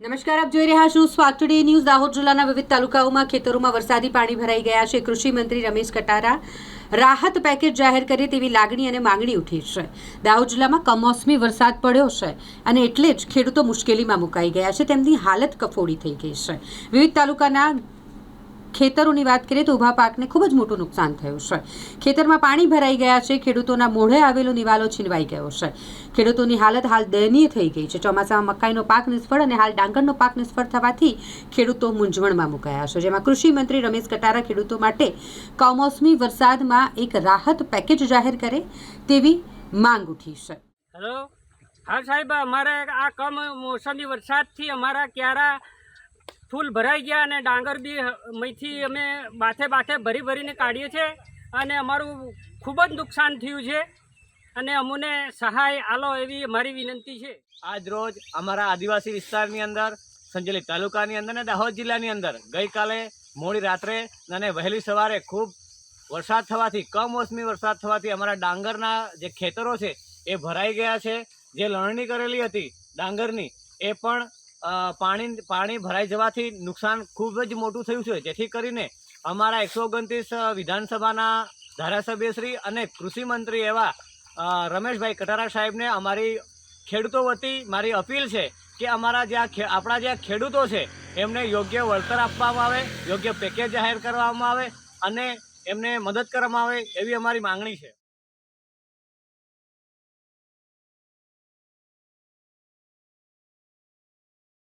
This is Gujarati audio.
નમસ્કાર, આપ જોઈ રહ્યા છો સ્વાગ ટુડે ન્યૂઝ. દાહોદ જિલ્લાના વિવિધ તાલુકાઓમાં ખેતરોમાં વરસાદી પાણી ભરાઈ ગયા છે. કૃષિ મંત્રી રમેશ કટારા રાહત પેકેજ જાહેર કરે તેવી લાગણી અને માંગણી ઉઠી છે. દાહોદ જિલ્લામાં કમોસમી વરસાદ પડ્યો છે અને એટલે જ ખેડૂતો મુશ્કેલીમાં મુકાઈ ગયા છે. તેમની હાલત કફોડી થઈ ગઈ છે. વિવિધ તાલુકાના ખેતરોની વાત કરીએ તો ઊભા પાકને ખૂબ જ મોટું નુકસાન થયું છે. ખેતરમાં પાણી ભરાઈ ગયા છે, ખેડૂતોના મોઢે આવેલો નિવાલો છીનવાઈ ગયો છે. ખેડૂતોની હાલત હાલ દયનીય થઈ ગઈ છે. ચોમાસામાં મકાઈનો પાક નિષ્ફળ અને હાલ ડાંગરનો પાક નિષ્ફળ થવાથી ખેડૂતો મૂંઝવણમાં મુકાયા છે. જેમાં કૃષિ મંત્રી રમેશ કટારા ખેડૂતો માટે કમોસમી વરસાદમાં એક રાહત પેકેજ જાહેર કરે તેવી માંગ ઉઠી છે. હેલો? હા સાહેબ, અમારે આ કમ મોસમી વરસાદથી અમારા ક્યારા ફૂલ ભરાઈ ગયા અને ડાંગર બી મહીથી અમે બાથે બાથે ભરી ભરીને કાઢીએ છીએ અને અમારું ખૂબ જ નુકસાન થયું છે અને અમને સહાય આલો એવી અમારી વિનંતી છે. આજ રોજ અમારા આદિવાસી વિસ્તારની અંદર, સંજેલી તાલુકાની અંદર અને દાહોદ જિલ્લાની અંદર ગઈકાલે મોડી રાત્રે અને વહેલી સવારે ખૂબ વરસાદ થવાથી, કમોસમી વરસાદ થવાથી અમારા ડાંગરના જે ખેતરો છે એ ભરાઈ ગયા છે. જે લણણી કરેલી હતી ડાંગરની, એ પણ પાણી પાણી ભરાઈ જવાથી નુકસાન ખૂબ જ મોટું થયું છે. જેથી કરીને અમારા એકસો ઓગણત્રીસ વિધાનસભાના ધારાસભ્યશ્રી અને કૃષિમંત્રી એવા રમેશભાઈ કટારા સાહેબને અમારી ખેડૂતો વતી મારી અપીલ છે કે અમારા જે આપણા જે ખેડૂતો છે, એમને યોગ્ય વળતર આપવામાં આવે, યોગ્ય પેકેજ જાહેર કરવામાં આવે અને એમને મદદ કરવામાં આવે એવી અમારી માંગણી છે.